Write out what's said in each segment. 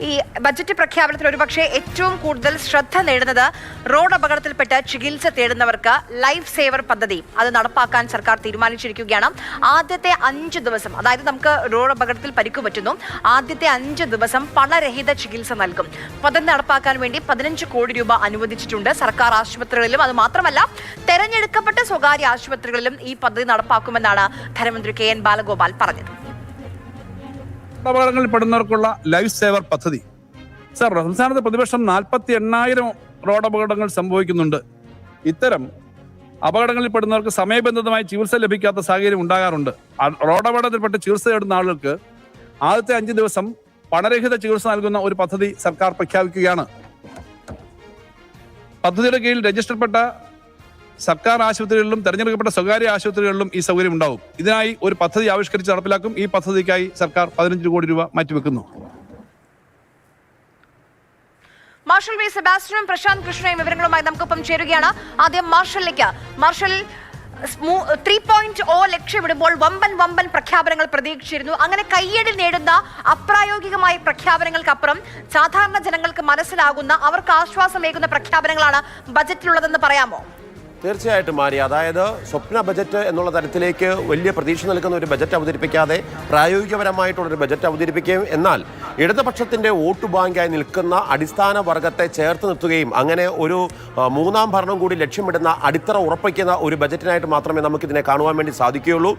ഈ ബജറ്റ് പ്രഖ്യാപനത്തിൽ ഒരുപക്ഷെ ഏറ്റവും കൂടുതൽ ശ്രദ്ധ നേടുന്നത് റോഡ് അപകടത്തിൽപ്പെട്ട് ചികിത്സ തേടുന്നവർക്ക് ലൈഫ് സേവർ പദ്ധതി. അത് നടപ്പാക്കാൻ സർക്കാർ തീരുമാനിച്ചിരിക്കുകയാണ്. ആദ്യത്തെ അഞ്ച് ദിവസം അതായത് നമുക്ക് റോഡ് അപകടത്തിൽ പരിക്കു പറ്റുന്നു ആദ്യത്തെ അഞ്ച് ദിവസം പണരഹിത ചികിത്സ നൽകും. പദ്ധതി നടപ്പാക്കാൻ വേണ്ടി പതിനഞ്ച് കോടി രൂപ അനുവദിച്ചിട്ടുണ്ട് സർക്കാർ ആശുപത്രികളിലും. അത് മാത്രമല്ല തെരഞ്ഞെടുക്കപ്പെട്ട സ്വകാര്യ ആശുപത്രികളിലും ഈ പദ്ധതി നടപ്പാക്കുമെന്നാണ് ധനമന്ത്രി കെ എൻ ബാലഗോപാൽ പറഞ്ഞത്. അപകടങ്ങളിൽ പെടുന്നവർക്കുള്ള ലൈഫ് സേവർ പദ്ധതി. സാർ സംസ്ഥാനത്ത് പ്രതിപക്ഷം നാൽപ്പത്തി എണ്ണായിരം റോഡ് അപകടങ്ങൾ സംഭവിക്കുന്നുണ്ട്. ഇത്തരം അപകടങ്ങളിൽ പെടുന്നവർക്ക് സമയബന്ധിതമായി ചികിത്സ ലഭിക്കാത്ത സാഹചര്യം ഉണ്ടാകാറുണ്ട്. റോഡ് അപകടത്തിൽപ്പെട്ട് ചികിത്സ തേടുന്ന ആളുകൾക്ക് ആദ്യത്തെ അഞ്ച് ദിവസം പണരഹിത ചികിത്സ നൽകുന്ന ഒരു പദ്ധതി സർക്കാർ പ്രഖ്യാപിക്കുകയാണ്. പദ്ധതിയുടെ കീഴിൽ രജിസ്റ്റർപ്പെട്ട സർക്കാർ ആശുപത്രികളിലും തെരഞ്ഞെടുക്കപ്പെട്ട സ്വകാര്യ ആശുപത്രികളിലും ഈ സൗകര്യം ഉണ്ടാവും. ഇതിനായി ഒരു പദ്ധതി ആവിഷ്കരിച്ച് നടപ്പിലാക്കും. ഈ പദ്ധതിക്കായി സർക്കാർ പതിനഞ്ച് കോടി രൂപ മാറ്റിവെക്കുന്നു. മാർഷൽ വി സെബാസ്റ്റ്യനും പ്രശാന്ത് കൃഷ്ണയും വിവരങ്ങളുമായി നമുക്കൊപ്പം ചേരുകയാണ്. ആദ്യം മാർഷലിലേക്ക്. മാർഷൽ ത്രീ പോയിന്റ് ഓ ലക്ഷ്യമിടുമ്പോൾ വമ്പൻ വമ്പൻ പ്രഖ്യാപനങ്ങൾ പ്രതീക്ഷിച്ചിരുന്നു. അങ്ങനെ കയ്യടി നേടുന്ന അപ്രായോഗികമായ പ്രഖ്യാപനങ്ങൾക്കപ്പുറം സാധാരണ ജനങ്ങൾക്ക് മനസ്സിലാകുന്ന അവർക്ക് ആശ്വാസമേകുന്ന പ്രഖ്യാപനങ്ങളാണ് ബജറ്റിലുള്ളതെന്ന് പറയാമോ? തീർച്ചയായിട്ടും മാറി അതായത് സ്വപ്ന ബജറ്റ് എന്നുള്ള തരത്തിലേക്ക് വലിയ പ്രതീക്ഷ നൽകുന്ന ഒരു ബജറ്റ് അവതരിപ്പിക്കാതെ പ്രായോഗികപരമായിട്ടുള്ളൊരു ബജറ്റ് അവതരിപ്പിക്കുകയും എന്നാൽ ഇടതുപക്ഷത്തിന്റെ വോട്ട് ബാങ്കായി നിൽക്കുന്ന അടിസ്ഥാന വർഗത്തെ ചേർത്ത് നിർത്തുകയും അങ്ങനെ ഒരു മൂന്നാം ഭരണം കൂടി ലക്ഷ്യമിടുന്ന അടിത്തറ ഉറപ്പിക്കുന്ന ഒരു ബജറ്റിനായിട്ട് മാത്രമേ നമുക്കിതിനെ കാണുവാൻ വേണ്ടി സാധിക്കുകയുള്ളൂ.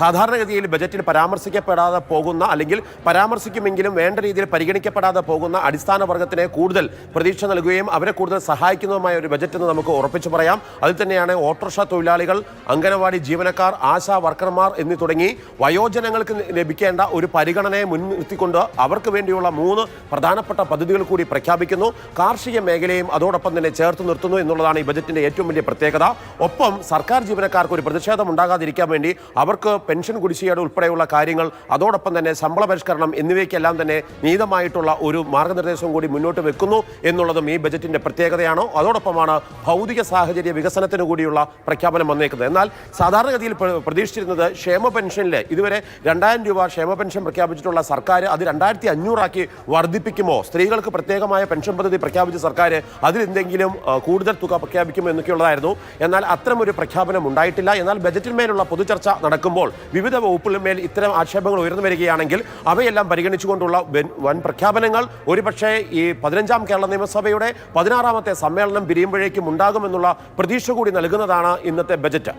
സാധാരണഗതിയിൽ ബജറ്റിൽ പരാമർശിക്കപ്പെടാതെ പോകുന്ന അല്ലെങ്കിൽ പരാമർശിക്കുമെങ്കിലും വേണ്ട രീതിയിൽ പരിഗണിക്കപ്പെടാതെ പോകുന്ന അടിസ്ഥാന വർഗത്തിനെ കൂടുതൽ പ്രതീക്ഷ നൽകുകയും അവരെ കൂടുതൽ സഹായിക്കുന്നതുമായ ഒരു ബജറ്റ് എന്ന് നമുക്ക് ഉറപ്പിച്ചു പറയാം. അതിൽ തന്നെയാണ് ഓട്ടോറിക്ഷ തൊഴിലാളികൾ അംഗനവാടി ജീവനക്കാർ ആശാ വർക്കർമാർ എന്നീ തുടങ്ങി വയോജനങ്ങൾക്ക് ലഭിക്കേണ്ട ഒരു പരിഗണനയെ മുൻനിർത്തിക്കൊണ്ട് അവർക്ക് വേണ്ടിയുള്ള മൂന്ന് പ്രധാനപ്പെട്ട പദ്ധതികൾ കൂടി പ്രഖ്യാപിക്കുന്നു. കാർഷിക മേഖലയും അതോടൊപ്പം തന്നെ ചേർത്ത് നിർത്തുന്നു എന്നുള്ളതാണ് ഈ ബജറ്റിന്റെ ഏറ്റവും വലിയ പ്രത്യേകത. ഒപ്പം സർക്കാർ ജീവനക്കാർക്ക് ഒരു പ്രതിഷേധം ഉണ്ടാകാതിരിക്കാൻ വേണ്ടി അവർക്ക് പെൻഷൻ കുടിശ്ശികയുടെ ഉൾപ്പെടെയുള്ള കാര്യങ്ങൾ അതോടൊപ്പം തന്നെ ശമ്പള പരിഷ്കരണം എന്നിവയ്ക്കെല്ലാം തന്നെ നീതമായിട്ടുള്ള ഒരു മാർഗനിർദ്ദേശവും കൂടി മുന്നോട്ട് വെക്കുന്നു എന്നുള്ളതും ഈ ബജറ്റിന്റെ പ്രത്യേകതയാണ്. അതോടൊപ്പമാണ് ഭൗതിക സാഹചര്യ വികസനത്തിന് കൂടിയുള്ള പ്രഖ്യാപനം വന്നേക്കുന്നത്. എന്നാൽ സാധാരണഗതിയിൽ പ്ര- പ്രതീക്ഷിച്ചിരുന്നത് ക്ഷേമ പെൻഷനിൽ ഇതുവരെ രണ്ടായിരം രൂപ ക്ഷേമ പെൻഷൻ പ്രഖ്യാപിച്ചിട്ടുള്ള സർക്കാർ അത് രണ്ടായിരത്തി അഞ്ഞൂറാക്കി വർദ്ധിപ്പിക്കുമോ? സ്ത്രീകൾക്ക് പ്രത്യേകമായ പെൻഷൻ പദ്ധതി പ്രഖ്യാപിച്ച സർക്കാർ അതിൽ എന്തെങ്കിലും കൂടുതൽ തുക പ്രഖ്യാപിക്കുമോ എന്നൊക്കെയുള്ളതായിരുന്നു. എന്നാൽ അത്തരമൊരു പ്രഖ്യാപനം ഉണ്ടായിട്ടില്ല. എന്നാൽ ബജറ്റിന്മേലുള്ള പൊതുചർച്ച നടക്കുമ്പോൾ വിവിധ വകുപ്പുകളിന്മേൽ ഇത്തരം ആക്ഷേപങ്ങൾ ഉയർന്നു വരികയാണെങ്കിൽ അവയെല്ലാം പരിഗണിച്ചുകൊണ്ടുള്ള വൻ പ്രഖ്യാപനങ്ങൾ ഒരുപക്ഷേ ഈ പതിനഞ്ചാം കേരള നിയമസഭയുടെ പതിനാറാമത്തെ സമ്മേളനം പിരിയുമ്പോഴേക്കും ഉണ്ടാകുമെന്നുള്ള പ്രതീക്ഷ കൂടി നൽകുന്നതാണ് ഇന്നത്തെ ബജറ്റ്.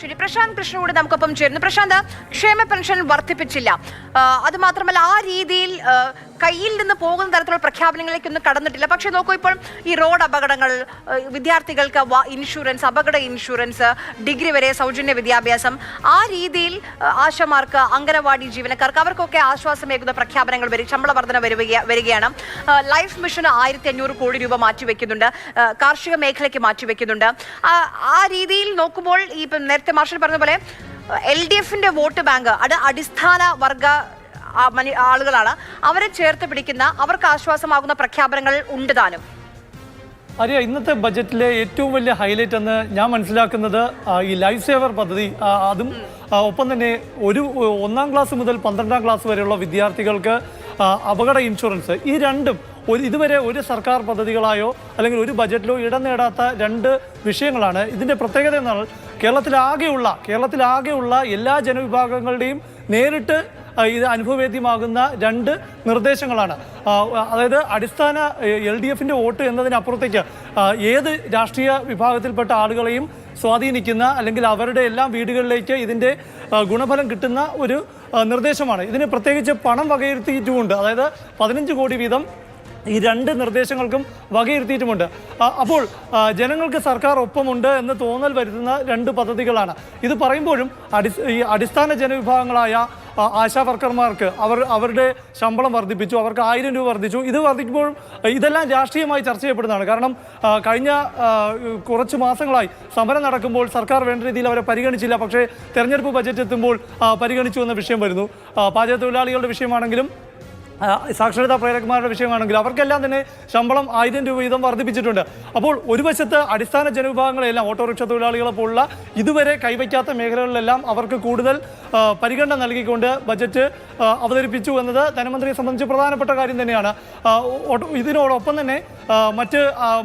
ശരി പ്രശാന്ത് കൃഷ്ണനോട് നമുക്കൊപ്പം ചേരുന്നു. പ്രശാന്ത് ക്ഷേമ പെൻഷൻ വർദ്ധിപ്പിച്ചില്ല. അത് മാത്രമല്ല ആ രീതിയിൽ കയ്യിൽ നിന്ന് പോകുന്ന തരത്തിലുള്ള പ്രഖ്യാപനങ്ങളിലേക്കൊന്നും കടന്നിട്ടില്ല. പക്ഷെ നോക്കൂ ഇപ്പോൾ ഈ റോഡ് അപകടങ്ങൾ വിദ്യാർത്ഥികൾക്ക് ഇൻഷുറൻസ് അപകട ഇൻഷുറൻസ് ഡിഗ്രി വരെ സൗജന്യ വിദ്യാഭ്യാസം ആ രീതിയിൽ ആശമാർക്ക് അംഗനവാടി ജീവനക്കാർക്ക് അവർക്കൊക്കെ ആശ്വാസമേകുന്ന പ്രഖ്യാപനങ്ങൾ വരും ശമ്പള വർധന വരികയാണ്. ലൈഫ് മിഷൻ ആയിരത്തി അഞ്ഞൂറ് കോടി രൂപ മാറ്റിവെക്കുന്നുണ്ട്. കാർഷിക മേഖലയ്ക്ക് മാറ്റിവെക്കുന്നുണ്ട്. ആ, രീതിയിൽ നോക്കുമ്പോൾ ഈ നേരത്തെ മാർഷൽ പറഞ്ഞ പോലെ എൽ ഡി എഫിന്റെ വോട്ട് ബാങ്ക് അത് അടിസ്ഥാന വർഗ ആളുകളാണ്. അവരെ ചേർത്ത് പിടിക്കുന്ന അവർക്ക് ആശ്വാസമാകുന്ന പ്രഖ്യാപനങ്ങൾ ഉണ്ട് താനും. അറിയ ഇന്നത്തെ ബജറ്റിലെ ഏറ്റവും വലിയ ഹൈലൈറ്റ് എന്ന് ഞാൻ മനസ്സിലാക്കുന്നത് ഈ ലൈഫ് സേവർ പദ്ധതി അതും ഒപ്പം തന്നെ ഒരു ഒന്നാം ക്ലാസ് മുതൽ പന്ത്രണ്ടാം ക്ലാസ് വരെയുള്ള വിദ്യാർത്ഥികൾക്ക് അപകട ഇൻഷുറൻസ് ഈ രണ്ടും ഒരു ഇതുവരെ ഒരു സർക്കാർ പദ്ധതികളായോ അല്ലെങ്കിൽ ഒരു ബജറ്റിലോ ഇടം നേടാത്ത രണ്ട് വിഷയങ്ങളാണ്. ഇതിന്റെ പ്രത്യേകത എന്നാൽ കേരളത്തിലാകെയുള്ള കേരളത്തിലാകെയുള്ള എല്ലാ ജനവിഭാഗങ്ങളുടെയും നേരിട്ട് ഇത് അനുഭവവേദ്യമാകുന്ന രണ്ട് നിർദ്ദേശങ്ങളാണ്. അതായത് അടിസ്ഥാന എൽ ഡി എഫിന്റെ വോട്ട് എന്നതിനപ്പുറത്തേക്ക് ഏത് രാഷ്ട്രീയ വിഭാഗത്തിൽപ്പെട്ട ആളുകളെയും സ്വാധീനിക്കുന്ന അല്ലെങ്കിൽ അവരുടെ എല്ലാം വീടുകളിലേക്ക് ഇതിന്റെ ഗുണഫലം കിട്ടുന്ന ഒരു നിർദ്ദേശമാണ്. ഇതിന് പ്രത്യേകിച്ച് പണം വകയിരുത്തിയിട്ടുമുണ്ട്. അതായത് പതിനഞ്ച് കോടി വീതം ഈ രണ്ട് നിർദ്ദേശങ്ങൾക്കും വകയിരുത്തിയിട്ടുമുണ്ട്. അപ്പോൾ ജനങ്ങൾക്ക് സർക്കാർ ഒപ്പമുണ്ട് എന്ന് തോന്നൽ വരുത്തുന്ന രണ്ട് പദ്ധതികളാണ്. ഇത് പറയുമ്പോഴും അടിസ്ഥാന ജനവിഭാഗങ്ങളായ ആശാ വർക്കർമാർക്ക് അവർ അവരുടെ ശമ്പളം വർദ്ധിപ്പിച്ചു അവർക്ക് ആയിരം രൂപ വർദ്ധിച്ചു. ഇത് വർദ്ധിക്കുമ്പോൾ ഇതെല്ലാം രാഷ്ട്രീയമായി ചർച്ച ചെയ്യപ്പെടുന്നതാണ്. കാരണം കഴിഞ്ഞ കുറച്ച് മാസങ്ങളായി സമരം നടക്കുമ്പോൾ സർക്കാർ വേണ്ട രീതിയിൽ അവരെ പരിഗണിച്ചില്ല. പക്ഷേ തെരഞ്ഞെടുപ്പ് ബജറ്റ് എത്തുമ്പോൾ പരിഗണിച്ചു എന്ന വിഷയം വരുന്നു. പാചക തൊഴിലാളികളുടെ വിഷയമാണെങ്കിലും സാക്ഷരതാ പ്രേരകന്മാരുടെ വിഷയമാണെങ്കിൽ അവർക്കെല്ലാം തന്നെ ശമ്പളം ആയിരം രൂപ വീതം വർദ്ധിപ്പിച്ചിട്ടുണ്ട്. അപ്പോൾ ഒരു വശത്ത് അടിസ്ഥാന ജനവിഭാഗങ്ങളെല്ലാം ഓട്ടോറിക്ഷ തൊഴിലാളികളെ പോലുള്ള ഇതുവരെ കൈവയ്ക്കാത്ത മേഖലകളിലെല്ലാം അവർക്ക് കൂടുതൽ പരിഗണന നൽകിക്കൊണ്ട് ബജറ്റ് അവതരിപ്പിച്ചു എന്നത് ധനമന്ത്രിയെ സംബന്ധിച്ച് പ്രധാനപ്പെട്ട കാര്യം തന്നെയാണ്. ഇതിനോടൊപ്പം തന്നെ മറ്റ്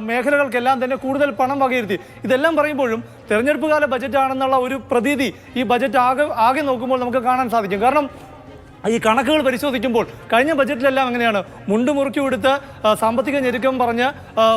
മേഖലകൾക്കെല്ലാം തന്നെ കൂടുതൽ പണം വകയിരുത്തി. ഇതെല്ലാം പറയുമ്പോഴും തെരഞ്ഞെടുപ്പ് കാല ബജറ്റ് ആണെന്നുള്ള ഒരു പ്രതീതി ഈ ബജറ്റ് ആകെ ആകെ നോക്കുമ്പോൾ നമുക്ക് കാണാൻ സാധിക്കും. കാരണം ഈ കണക്കുകൾ പരിശോധിക്കുമ്പോൾ കഴിഞ്ഞ ബജറ്റിലെല്ലാം അങ്ങനെയാണ്. മുണ്ട് മുറുക്കി കൊടുത്ത് സാമ്പത്തിക ഞെരുക്കം പറഞ്ഞ്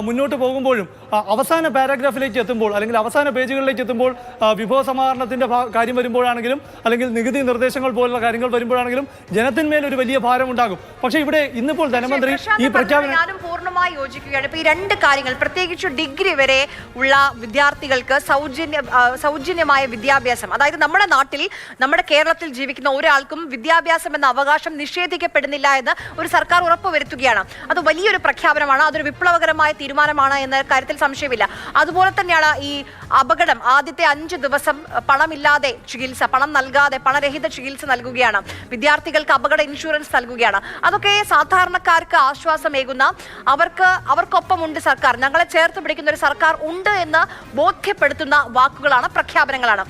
മുന്നോട്ട് പോകുമ്പോഴും അവസാന പാരാഗ്രാഫിലേക്ക് എത്തുമ്പോൾ അല്ലെങ്കിൽ അവസാന പേജുകളിലേക്ക് എത്തുമ്പോൾ വിഭവ സമാഹരണത്തിന്റെ കാര്യം വരുമ്പോഴാണെങ്കിലും അല്ലെങ്കിൽ നികുതി നിർദ്ദേശങ്ങൾ പോലുള്ള കാര്യങ്ങൾ വരുമ്പോഴാണെങ്കിലും ജനത്തിന്മേൽ ഒരു വലിയ ഭാരം ഉണ്ടാകും. പക്ഷേ ഇവിടെ ഇന്നിപ്പോൾ ധനമന്ത്രി ഈ പ്രഖ്യാപനം ഞാനും പൂർണമായി യോജിക്കുകയാണ്. ഇപ്പോൾ ഈ രണ്ട് കാര്യങ്ങൾ പ്രത്യേകിച്ച് ഡിഗ്രി വരെ ഉള്ള വിദ്യാർത്ഥികൾക്ക് സൗജന്യ സൗജന്യമായ വിദ്യാഭ്യാസം. അതായത് നമ്മുടെ നാട്ടിൽ നമ്മുടെ കേരളത്തിൽ ജീവിക്കുന്ന ഒരാൾക്കും വിദ്യാഭ്യാസം എന്ന അവകാശം നിഷേധിക്കപ്പെടുന്നില്ല എന്ന് ഒരു സർക്കാർ ഉറപ്പുവരുത്തുകയാണ്. അത് വലിയൊരു പ്രഖ്യാപനമാണ് അതൊരു വിപ്ലവകരമായ തീരുമാനമാണ് എന്ന കാര്യത്തിൽ സംശയമില്ല. അതുപോലെ തന്നെയാണ് ഈ അപകടം. ആദ്യത്തെ അഞ്ച് ദിവസം പണമില്ലാതെ ചികിത്സ പണം നൽകാതെ പണരഹിത ചികിത്സ നൽകുകയാണ്. വിദ്യാർത്ഥികൾക്ക് അപകട ഇൻഷുറൻസ് നൽകുകയാണ്. അതൊക്കെ സാധാരണക്കാർക്ക് ആശ്വാസമേകുന്ന അവർക്ക് അവർക്കൊപ്പം ഉണ്ട് സർക്കാർ. ഞങ്ങളെ ചേർത്ത് പിടിക്കുന്ന ഒരു സർക്കാർ ഉണ്ട് എന്ന് ബോധ്യപ്പെടുത്തുന്ന വാക്കുകളാണ് പ്രഖ്യാപനങ്ങളാണ്.